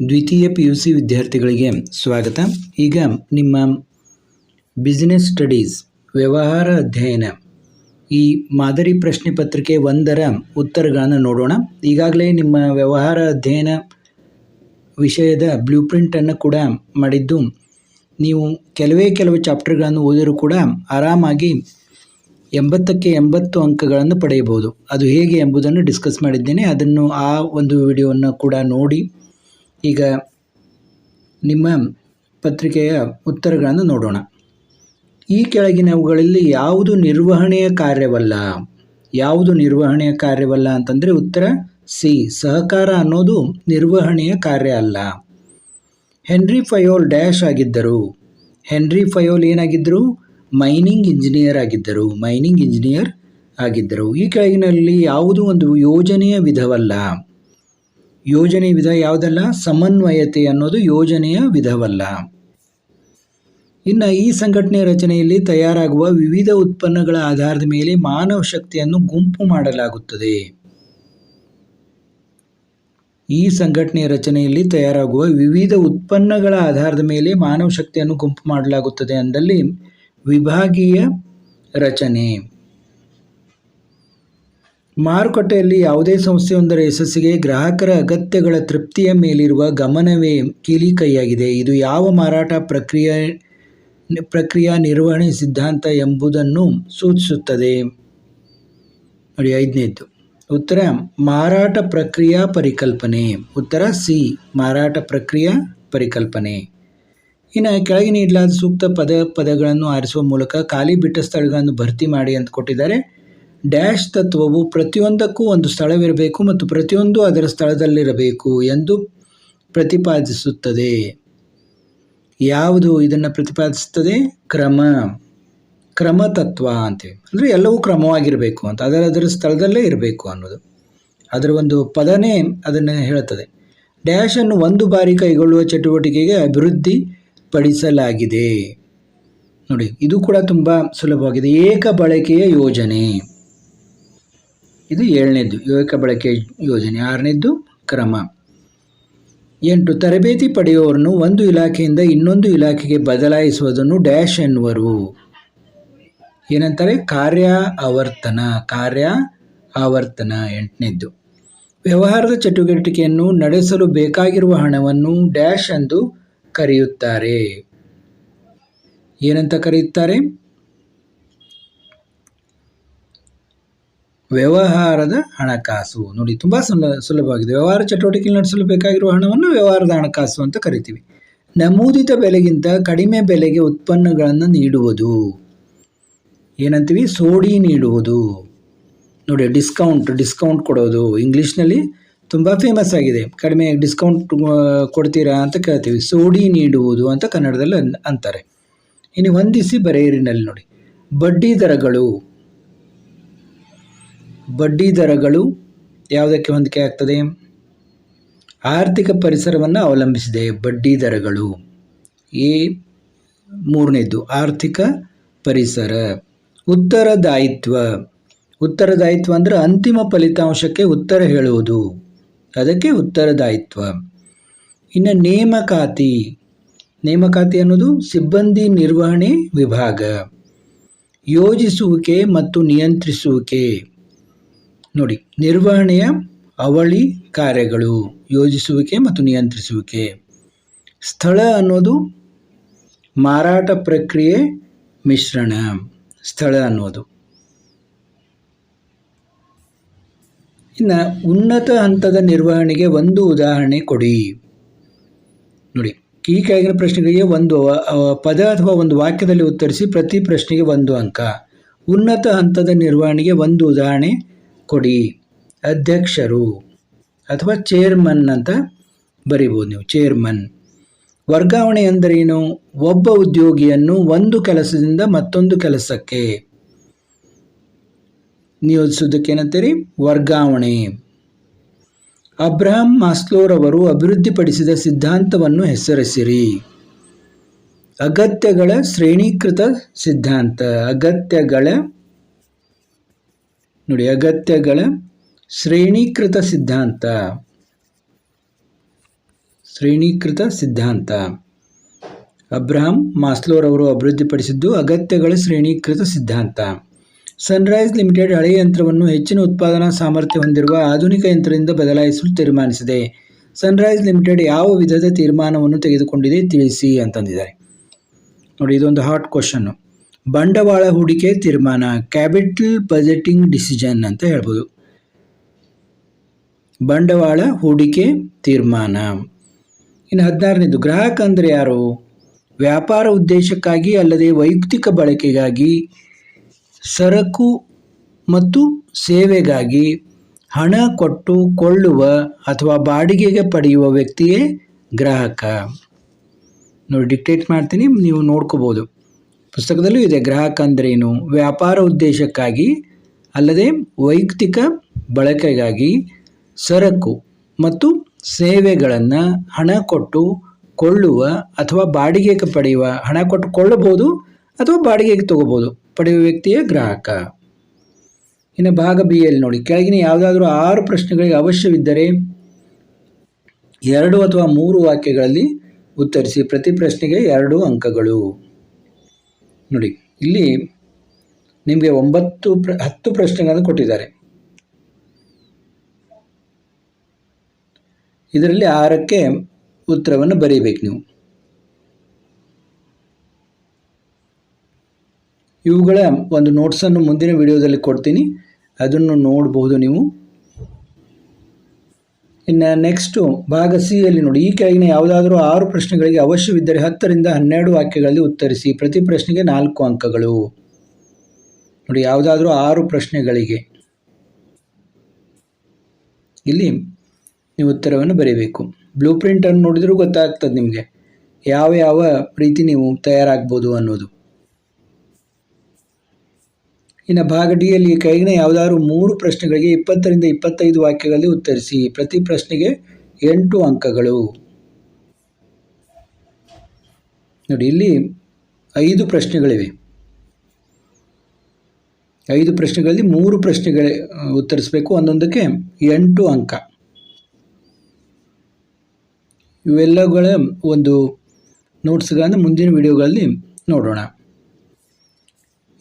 ದ್ವಿತೀಯ P U C ವಿದ್ಯಾರ್ಥಿಗಳಿಗೆ ಸ್ವಾಗತ. ಈಗ ನಿಮ್ಮ ಬಿಸಿನೆಸ್ ಸ್ಟಡೀಸ್ ವ್ಯವಹಾರ ಅಧ್ಯಯನ. ಈ ಮಾದರಿ ಪ್ರಶ್ನೆ ಪತ್ರಿಕೆ ಒಂದರ ಉತ್ತರಗಳನ್ನು ನೋಡೋಣ. ಈಗಾಗಲೇ ನಿಮ್ಮ ವ್ಯವಹಾರ ಅಧ್ಯಯನ ವಿಷಯದ ಬ್ಲೂ ಪ್ರಿಂಟನ್ನು ಕೂಡ ಮಾಡಿದ್ದು, ನೀವು ಕೆಲವೇ ಕೆಲವು ಚಾಪ್ಟರ್ಗಳನ್ನು ಓದಿದರೂ ಕೂಡ ಆರಾಮಾಗಿ ಎಂಬತ್ತಕ್ಕೆ ಎಂಬತ್ತು ಅಂಕಗಳನ್ನು ಪಡೆಯಬಹುದು. ಅದು ಹೇಗೆ ಎಂಬುದನ್ನು ಡಿಸ್ಕಸ್ ಮಾಡಿದ್ದೇನೆ. ಅದನ್ನು ಆ ಒಂದು ವಿಡಿಯೋವನ್ನು ಕೂಡ ನೋಡಿ. ಈಗ ನಿಮ್ಮ ಪತ್ರಿಕೆಯ ಉತ್ತರಗಳನ್ನು ನೋಡೋಣ. ಈ ಕೆಳಗಿನವುಗಳಲ್ಲಿ ಯಾವುದು ನಿರ್ವಹಣೆಯ ಕಾರ್ಯವಲ್ಲ? ಯಾವುದು ನಿರ್ವಹಣೆಯ ಕಾರ್ಯವಲ್ಲ ಅಂತಂದರೆ ಉತ್ತರ ಸಿ, ಸಹಕಾರ ಅನ್ನೋದು ನಿರ್ವಹಣೆಯ ಕಾರ್ಯ ಅಲ್ಲ. ಹೆನ್ರಿ ಫಯೋಲ್ ಡ್ಯಾಶ್ ಆಗಿದ್ದರು. ಹೆನ್ರಿ ಫಯೋಲ್ ಏನಾಗಿದ್ದರು? ಮೈನಿಂಗ್ ಇಂಜಿನಿಯರ್ ಆಗಿದ್ದರು. ಮೈನಿಂಗ್ ಇಂಜಿನಿಯರ್ ಆಗಿದ್ದರು. ಈ ಕೆಳಗಿನಲ್ಲಿ ಯಾವುದು ಒಂದು ಯೋಜನೆಯ ವಿಧವಲ್ಲ? ಯೋಜನೆ ವಿಧ ಯಾವುದಲ್ಲ? ಸಮನ್ವಯತೆ ಅನ್ನೋದು ಯೋಜನೆಯ ವಿಧವಲ್ಲ. ಇನ್ನು ಈ ಸಂಘಟನೆ ರಚನೆಯಲ್ಲಿ ತಯಾರಾಗುವ ವಿವಿಧ ಉತ್ಪನ್ನಗಳ ಆಧಾರದ ಮೇಲೆ ಮಾನವ ಶಕ್ತಿಯನ್ನು ಗುಂಪು ಮಾಡಲಾಗುತ್ತದೆ. ಈ ಸಂಘಟನೆ ರಚನೆಯಲ್ಲಿ ತಯಾರಾಗುವ ವಿವಿಧ ಉತ್ಪನ್ನಗಳ ಆಧಾರದ ಮೇಲೆ ಮಾನವ ಶಕ್ತಿಯನ್ನು ಗುಂಪು ಮಾಡಲಾಗುತ್ತದೆ ಅಂದಲ್ಲಿ ವಿಭಾಗೀಯ ರಚನೆ. ಮಾರುಕಟ್ಟೆಯಲ್ಲಿ ಯಾವುದೇ ಸಂಸ್ಥೆಯೊಂದರ ಯಶಸ್ಸಿಗೆ ಗ್ರಾಹಕರ ಅಗತ್ಯಗಳ ತೃಪ್ತಿಯ ಮೇಲಿರುವ ಗಮನವೇ ಕೀಲಿ ಕೈಯಾಗಿದೆ. ಇದು ಯಾವ ಮಾರಾಟ ಪ್ರಕ್ರಿಯೆ, ಪ್ರಕ್ರಿಯಾ ನಿರ್ವಹಣೆ ಸಿದ್ಧಾಂತ ಎಂಬುದನ್ನು ಸೂಚಿಸುತ್ತದೆ. ಉತ್ತರ, ಮಾರಾಟ ಪ್ರಕ್ರಿಯಾ ಪರಿಕಲ್ಪನೆ. ಉತ್ತರ, ಸಿ, ಮಾರಾಟ ಪ್ರಕ್ರಿಯಾ ಪರಿಕಲ್ಪನೆ. ಇನ್ನು ಕೆಳಗೆ ನೀಡಲಾದ ಸೂಕ್ತ ಪದ, ಪದಗಳನ್ನು ಆರಿಸುವ ಮೂಲಕ ಖಾಲಿ ಬಿಟ್ಟ ಸ್ಥಳಗಳನ್ನು ಭರ್ತಿ ಮಾಡಿ ಅಂತ ಕೊಟ್ಟಿದ್ದಾರೆ. ಡ್ಯಾಶ್ ತತ್ವವು ಪ್ರತಿಯೊಂದಕ್ಕೂ ಒಂದು ಸ್ಥಳವಿರಬೇಕು ಮತ್ತು ಪ್ರತಿಯೊಂದು ಅದರ ಸ್ಥಳದಲ್ಲಿರಬೇಕು ಎಂದು ಪ್ರತಿಪಾದಿಸುತ್ತದೆ. ಯಾವುದು ಇದನ್ನು ಪ್ರತಿಪಾದಿಸುತ್ತದೆ? ಕ್ರಮ. ಕ್ರಮ ತತ್ವ ಅಂತೇಳಿ ಅಂದರೆ ಎಲ್ಲವೂ ಕ್ರಮವಾಗಿರಬೇಕು ಅಂತ. ಅದರ ಅದರ ಸ್ಥಳದಲ್ಲೇ ಇರಬೇಕು ಅನ್ನೋದು. ಅದರ ಒಂದು ಪದನೇ ಅದನ್ನು ಹೇಳುತ್ತದೆ. ಡ್ಯಾಶನ್ನು ಒಂದು ಬಾರಿ ಕೈಗೊಳ್ಳುವ ಚಟುವಟಿಕೆಗೆ ಅಭಿವೃದ್ಧಿ ಪಡಿಸಲಾಗಿದೆ ನೋಡಿ, ಇದು ಕೂಡ ತುಂಬ ಸುಲಭವಾಗಿದೆ. ಏಕ ಬಳಕೆಯ ಯೋಜನೆ. ಇದು ಏಳನೇದ್ದು ಯುವಕ ಬಳಕೆ ಯೋಜನೆ. ಆರನೇದ್ದು, ಕ್ರಮ. ಎಂಟು, ತರಬೇತಿ ಪಡೆಯುವವರನ್ನು ಒಂದು ಇಲಾಖೆಯಿಂದ ಇನ್ನೊಂದು ಇಲಾಖೆಗೆ ಬದಲಾಯಿಸುವುದನ್ನು ಡ್ಯಾಶ್ ಎನ್ನುವರು. ಏನಂತಾರೆ? ಕಾರ್ಯ ಆವರ್ತನ ಕಾರ್ಯ ಆವರ್ತನ. ಎಂಟನೇದ್ದು, ವ್ಯವಹಾರದ ಚಟುವಟಿಕೆಯನ್ನು ನಡೆಸಲು ಬೇಕಾಗಿರುವ ಹಣವನ್ನು ಡ್ಯಾಶ್ ಎಂದು ಕರೆಯುತ್ತಾರೆ. ಏನಂತ ಕರೆಯುತ್ತಾರೆ? ವ್ಯವಹಾರದ ಹಣಕಾಸು. ನೋಡಿ, ತುಂಬ ಸುಲ, ಸುಲಭವಾಗಿದೆ. ವ್ಯವಹಾರ ಚಟುವಟಿಕೆ ನಡೆಸಲು ಬೇಕಾಗಿರುವ ಹಣವನ್ನು ವ್ಯವಹಾರದ ಹಣಕಾಸು ಅಂತ ಕರಿತೀವಿ. ನಮೂದಿತ ಬೆಲೆಗಿಂತ ಕಡಿಮೆ ಬೆಲೆಗೆ ಉತ್ಪನ್ನಗಳನ್ನು ನೀಡುವುದು. ಏನಂತೀವಿ? ಸೋಡಿ ನೀಡುವುದು. ನೋಡಿ, ಡಿಸ್ಕೌಂಟ್ ಡಿಸ್ಕೌಂಟ್ ಕೊಡೋದು. ಇಂಗ್ಲೀಷ್ನಲ್ಲಿ ತುಂಬ ಫೇಮಸ್ ಆಗಿದೆ. ಕಡಿಮೆ ಡಿಸ್ಕೌಂಟ್ ಕೊಡ್ತೀರಾ ಅಂತ ಕೇಳ್ತೀವಿ. ಸೋಡಿ ನೀಡುವುದು ಅಂತ ಕನ್ನಡದಲ್ಲಿ ಅಂತಾರೆ. ಇನ್ನು ಹೊಂದಿಸಿ ಬರೆಯಿರಿನಲ್ಲಿ ನೋಡಿ. ಬಡ್ಡಿ ದರಗಳು. ಬಡ್ಡಿ ದರಗಳು ಯಾವುದಕ್ಕೆ ಹೊಂದಿಕೆ ಆಗ್ತದೆ? ಆರ್ಥಿಕ ಪರಿಸರವನ್ನು ಅವಲಂಬಿಸಿದೆ ಬಡ್ಡಿ ದರಗಳು. ಎ ಮೂರನೇದು, ಆರ್ಥಿಕ ಪರಿಸರ. ಉತ್ತರದಾಯಿತ್ವ. ಉತ್ತರದಾಯಿತ್ವ ಅಂದರೆ ಅಂತಿಮ ಫಲಿತಾಂಶಕ್ಕೆ ಉತ್ತರ ಹೇಳುವುದು. ಅದಕ್ಕೆ ಉತ್ತರದಾಯಿತ್ವ. ಇನ್ನು ನೇಮಕಾತಿ. ನೇಮಕಾತಿ ಅನ್ನೋದು ಸಿಬ್ಬಂದಿ ನಿರ್ವಹಣೆ ವಿಭಾಗ. ಯೋಜಿಸುವಿಕೆ ಮತ್ತು ನಿಯಂತ್ರಿಸುವಿಕೆ. ನೋಡಿ, ನಿರ್ವಹಣೆಯ ಅವಳಿ ಕಾರ್ಯಗಳು, ಯೋಜಿಸುವಿಕೆ ಮತ್ತು ನಿಯಂತ್ರಿಸುವಿಕೆ. ಸ್ಥಳ ಅನ್ನೋದು ಮಾರಾಟ ಪ್ರಕ್ರಿಯೆ ಮಿಶ್ರಣ. ಸ್ಥಳ ಅನ್ನೋದು. ಇನ್ನು ಉನ್ನತ ಹಂತದ ನಿರ್ವಹಣೆಗೆ ಒಂದು ಉದಾಹರಣೆ ಕೊಡಿ. ನೋಡಿ, ಈ ಕೆಳಗಿನ ಪ್ರಶ್ನೆಗಳಿಗೆ ಒಂದು ಪದ ಅಥವಾ ಒಂದು ವಾಕ್ಯದಲ್ಲಿ ಉತ್ತರಿಸಿ ಪ್ರತಿ ಪ್ರಶ್ನೆಗೆ ಒಂದು ಅಂಕ. ಉನ್ನತ ಹಂತದ ನಿರ್ವಹಣೆಗೆ ಒಂದು ಉದಾಹರಣೆ ಕೊಡಿ. ಅಧ್ಯಕ್ಷರು ಅಥವಾ ಚೇರ್ಮನ್ ಅಂತ ಬರಿಬೋದು ನೀವು ಚೇರ್ಮನ್ ವರ್ಗಾವಣೆ ಎಂದರೇನು ಒಬ್ಬ ಉದ್ಯೋಗಿಯನ್ನು ಒಂದು ಕೆಲಸದಿಂದ ಮತ್ತೊಂದು ಕೆಲಸಕ್ಕೆ ನಿಯೋಜಿಸುವುದಕ್ಕೆ ಏನಂತೀರಿ ವರ್ಗಾವಣೆ. ಅಬ್ರಹಂ ಮಾಸ್ಲೋರವರು ಅಭಿವೃದ್ಧಿಪಡಿಸಿದ ಸಿದ್ಧಾಂತವನ್ನು ಹೆಸರಿಸಿರಿ. ಅಗತ್ಯಗಳ ಶ್ರೇಣೀಕೃತ ಸಿದ್ಧಾಂತ. ಅಗತ್ಯಗಳ ನೋಡಿ, ಅಗತ್ಯಗಳ ಶ್ರೇಣೀಕೃತ ಸಿದ್ಧಾಂತ. ಶ್ರೇಣೀಕೃತ ಸಿದ್ಧಾಂತ. ಅಬ್ರಹಾಂ ಮಾಸ್ಲೋರ್ ಅವರು ಅಭಿವೃದ್ಧಿಪಡಿಸಿದ್ದು ಅಗತ್ಯಗಳ ಶ್ರೇಣೀಕೃತ ಸಿದ್ಧಾಂತ. ಸನ್ರೈಸ್ ಲಿಮಿಟೆಡ್ ಹಳೆಯ ಯಂತ್ರವನ್ನು ಹೆಚ್ಚಿನ ಉತ್ಪಾದನಾ ಸಾಮರ್ಥ್ಯ ಹೊಂದಿರುವ ಆಧುನಿಕ ಯಂತ್ರದಿಂದ ಬದಲಾಯಿಸಲು ತೀರ್ಮಾನಿಸಿದೆ. ಸನ್ರೈಸ್ ಲಿಮಿಟೆಡ್ ಯಾವ ವಿಧದ ತೀರ್ಮಾನವನ್ನು ತೆಗೆದುಕೊಂಡಿದೆ ತಿಳಿಸಿ ಅಂತಂದಿದ್ದಾರೆ ನೋಡಿ, ಇದೊಂದು ಹಾಟ್ ಕ್ವಶನ್ನು ಬಂಡವಾಳ ಹೂಡಿಕೆ ತೀರ್ಮಾನ ಕ್ಯಾಪಿಟಲ್ ಬಜೆಟಿಂಗ್ ಡಿಸಿಷನ್ ಅಂತ ಹೇಳ್ಬೋದು. ಬಂಡವಾಳ ಹೂಡಿಕೆ ತೀರ್ಮಾನ. ಇನ್ನು ಹದಿನಾರನೇದು, ಗ್ರಾಹಕ ಅಂದರೆ ಯಾರು? ವ್ಯಾಪಾರ ಉದ್ದೇಶಕ್ಕಾಗಿ ಅಲ್ಲದೆ ವೈಯಕ್ತಿಕ ಬಳಕೆಗಾಗಿ, ಸರಕು ಮತ್ತು ಸೇವೆಗಾಗಿ ಹಣ ಕೊಟ್ಟು ಕೊಳ್ಳುವ ಅಥವಾ ಬಾಡಿಗೆಗೆ ಪಡೆಯುವ ವ್ಯಕ್ತಿಯೇ ಗ್ರಾಹಕ. ನೋಡಿ ಡಿಕ್ಟೇಟ್ ಮಾಡ್ತೀನಿ, ನೀವು ನೋಡ್ಕೋಬೋದು. ಪುಸ್ತಕದಲ್ಲೂ ಇದೆ, ಗ್ರಾಹಕ ಅಂದ್ರೇನು? ವ್ಯಾಪಾರ ಉದ್ದೇಶಕ್ಕಾಗಿ ಅಲ್ಲದೆ ವೈಯಕ್ತಿಕ ಬಳಕೆಗಾಗಿ ಸರಕು ಮತ್ತು ಸೇವೆಗಳನ್ನು ಹಣ ಕೊಟ್ಟು ಕೊಳ್ಳುವ ಅಥವಾ ಬಾಡಿಗೆಗೆ ಪಡೆಯುವ, ಹಣ ಕೊಟ್ಟು ಕೊಳ್ಳಬಹುದು ಅಥವಾ ಬಾಡಿಗೆಗೆ ತಗೋಬೋದು ಪಡೆಯುವ ವ್ಯಕ್ತಿಯೇ ಗ್ರಾಹಕ. ಇನ್ನು ಭಾಗ ಬಿ ಎಲ್ಲಿ ನೋಡಿ, ಕೆಳಗಿನ ಯಾವುದಾದ್ರೂ ಆರು ಪ್ರಶ್ನೆಗಳಿಗೆ ಅವಶ್ಯವಿದ್ದರೆ ಎರಡು ಅಥವಾ ಮೂರು ವಾಕ್ಯಗಳಲ್ಲಿ ಉತ್ತರಿಸಿ. ಪ್ರತಿ ಪ್ರಶ್ನೆಗೆ ಎರಡು ಅಂಕಗಳು. ನೋಡಿ, ಇಲ್ಲಿ ನಿಮಗೆ ಒಂಬತ್ತು ಪ್ರ, ಹತ್ತು ಪ್ರಶ್ನೆಗಳನ್ನು ಕೊಟ್ಟಿದ್ದಾರೆ. ಇದರಲ್ಲಿ ಆರಕ್ಕೆ ಉತ್ತರವನ್ನು ಬರೀಬೇಕು ನೀವು. ಇವುಗಳ ಒಂದು ನೋಟ್ಸನ್ನು ಮುಂದಿನ ವಿಡಿಯೋದಲ್ಲಿ ಕೊಡ್ತೀನಿ. ಅದನ್ನು ನೋಡಬಹುದು ನೀವು. ಇನ್ನು ನೆಕ್ಸ್ಟು ಭಾಗ ಸಿ ಅಲ್ಲಿ ನೋಡಿ, ಈ ಕೆಳಗಿನ ಯಾವುದಾದರೂ ಆರು ಪ್ರಶ್ನೆಗಳಿಗೆ ಅವಶ್ಯವಿದ್ದರೆ ಹತ್ತರಿಂದ ಹನ್ನೆರಡು ವಾಕ್ಯಗಳಲ್ಲಿ ಉತ್ತರಿಸಿ. ಪ್ರತಿ ಪ್ರಶ್ನೆಗೆ ನಾಲ್ಕು ಅಂಕಗಳು. ನೋಡಿ, ಯಾವುದಾದ್ರೂ ಆರು ಪ್ರಶ್ನೆಗಳಿಗೆ. ಇಲ್ಲಿ ನೀವು ಉತ್ತರವನ್ನು ಬರೀಬೇಕು. ಬ್ಲೂ ಪ್ರಿಂಟನ್ನು ನೋಡಿದರೂ ಗೊತ್ತಾಗ್ತದೆ ನಿಮಗೆ. ಯಾವ ಯಾವ ರೀತಿ ನೀವು ತಯಾರಾಗ್ಬೋದು ಅನ್ನೋದು. ಇನ್ನು ಭಾಗ ಡಿಯಲ್ಲಿ ಕೆಳಗಿನ ಯಾವುದಾದ್ರು ಮೂರು ಪ್ರಶ್ನೆಗಳಿಗೆ ಇಪ್ಪತ್ತರಿಂದ ಇಪ್ಪತ್ತೈದು ವಾಕ್ಯಗಳಲ್ಲಿ ಉತ್ತರಿಸಿ. ಪ್ರತಿ ಪ್ರಶ್ನೆಗೆ ಎಂಟು ಅಂಕಗಳು. ನೋಡಿ, ಇಲ್ಲಿ ಐದು ಪ್ರಶ್ನೆಗಳಿವೆ. ಐದು ಪ್ರಶ್ನೆಗಳಲ್ಲಿ ಮೂರು ಪ್ರಶ್ನೆಗಳ ಉತ್ತರಿಸಬೇಕು. ಒಂದೊಂದಕ್ಕೆ ಎಂಟು ಅಂಕ. ಇವೆಲ್ಲಗಳ ಒಂದು ನೋಟ್ಸ್ಗಳನ್ನು ಮುಂದಿನ ವಿಡಿಯೋಗಳಲ್ಲಿ ನೋಡೋಣ.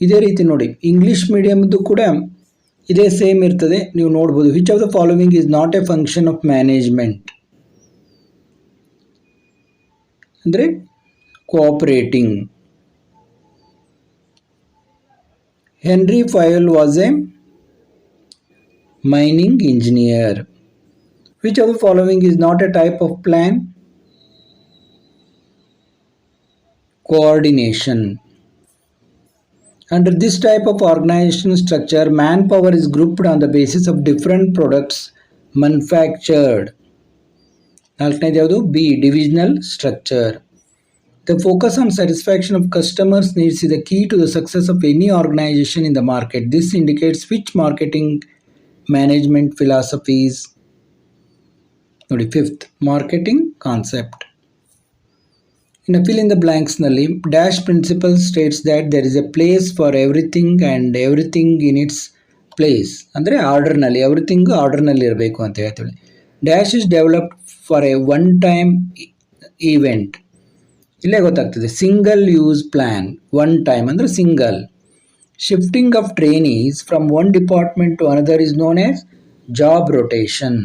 ಇದೇ ರೀತಿ ನೋಡಿ ಇಂಗ್ಲೀಷ್ ಮೀಡಿಯಮ್ದು ಕೂಡ ಇದೇ ಸೇಮ್ ಇರ್ತದೆ, ನೀವು ನೋಡ್ಬೋದು. Which of the following is not a function of management ಅಂದರೆ cooperating Henri Fayol was a mining engineer which of the following is not a type of plan coordination. Under this type of organizational structure, manpower is grouped on the basis of different products manufactured. ನಾಲ್ಕನೇದು ಯಾವುದು B divisional structure the focus on satisfaction of customers needs is the key to the success of any organisation in the market this indicates which marketing management philosophies ನೋಡಿ fifth marketing concept ಇನ್ನು fill in the ಬ್ಲ್ಯಾಂಕ್ಸ್ನಲ್ಲಿ dash principle states that there is a place for everything and everything in its place. ಅಂದರೆ ಆರ್ಡರ್ನಲ್ಲಿ everything ಆರ್ಡರ್ನಲ್ಲಿ ಇರಬೇಕು ಅಂತ ಹೇಳ್ತೀವಿ. Dash is developed for a one time event ಇಲ್ಲೇ ಗೊತ್ತಾಗ್ತದೆ, single use plan one time ಅಂದರೆ single. Shifting of trainees from one department to another is known as job rotation.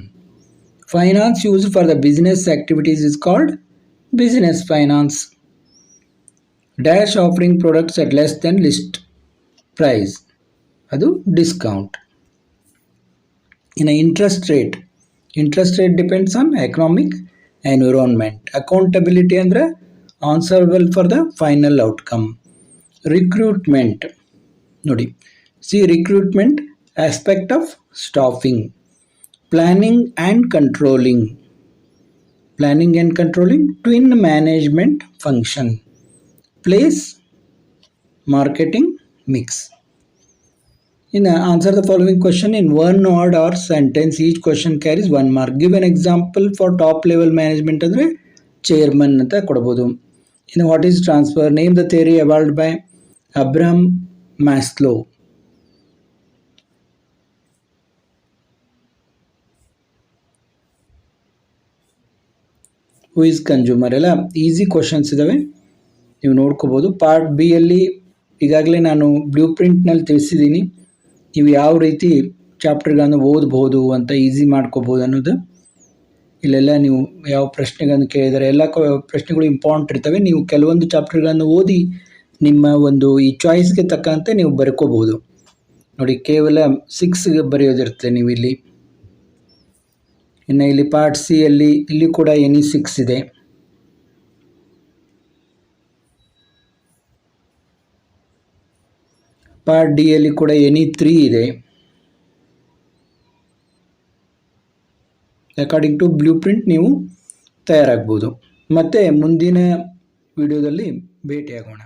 Finance use for the business activities is called business finance dash offering products at less than list price ಅದು discount ಇನ್ನು interest rate interest rate depends on economic environment accountability ಅಂದರೆ answerable for the final outcome recruitment ನೋಡಿ C recruitment aspect of staffing planning and controlling Planning and controlling twin management function place marketing mix in uh, answer the following question in one word or sentence each question carries one mark give an example for top level management ಅಂದರೆ chairman ಅಂತ ಕೊಡ್ಬೋದು ಇನ್ನು what is transfer name the theory evolved by Abraham Maslow who is consumer ಎಲ್ಲ easy questions ಇದ್ದಾವೆ ನೀವು ನೋಡ್ಕೋಬೋದು. Part B ಅಲ್ಲಿ ಈಗಾಗಲೇ ನಾನು ಬ್ಲೂ ಪ್ರಿಂಟ್ನಲ್ಲಿ ತಿಳಿಸಿದ್ದೀನಿ. ನೀವು ಯಾವ ರೀತಿ ಚಾಪ್ಟರ್ಗಳನ್ನು ಓದ್ಬೋದು ಅಂತ ಈಸಿ ಮಾಡ್ಕೋಬೋದು ಅನ್ನೋದು. ಇಲ್ಲೆಲ್ಲ ನೀವು ಯಾವ ಪ್ರಶ್ನೆಗಳನ್ನು ಕೇಳಿದರೆ ಎಲ್ಲ ಪ್ರಶ್ನೆಗಳು ಇಂಪಾರ್ಟೆಂಟ್ ಇರ್ತವೆ. ನೀವು ಕೆಲವೊಂದು ಚಾಪ್ಟರ್ಗಳನ್ನು ಓದಿ ನಿಮ್ಮ ಒಂದು ಈ ಚಾಯ್ಸ್ಗೆ ತಕ್ಕಂತೆ ನೀವು ಬರ್ಕೋಬೋದು. ನೋಡಿ ಕೇವಲ ಸಿಕ್ಸ್ ಬರೆಯೋದಿರುತ್ತೆ ನೀವು ಇಲ್ಲಿ. ಇನ್ನು ಇಲ್ಲಿ ಪಾರ್ಟ್ ಸಿ ಅಲ್ಲಿ ಇಲ್ಲಿ ಕೂಡ ಎನಿ ಸಿಕ್ಸ್ ಇದೆ. ಪಾರ್ಟ್ ಡಿ ಅಲ್ಲಿ ಕೂಡ ಎನಿ ತ್ರೀ ಇದೆ. ಅಕಾರ್ಡಿಂಗ್ ಟು ಬ್ಲೂ ಪ್ರಿಂಟ್ ನೀವು ತಯಾರಾಗ್ಬೋದು. ಮತ್ತು ಮುಂದಿನ ವಿಡಿಯೋದಲ್ಲಿ ಭೇಟಿಯಾಗೋಣ.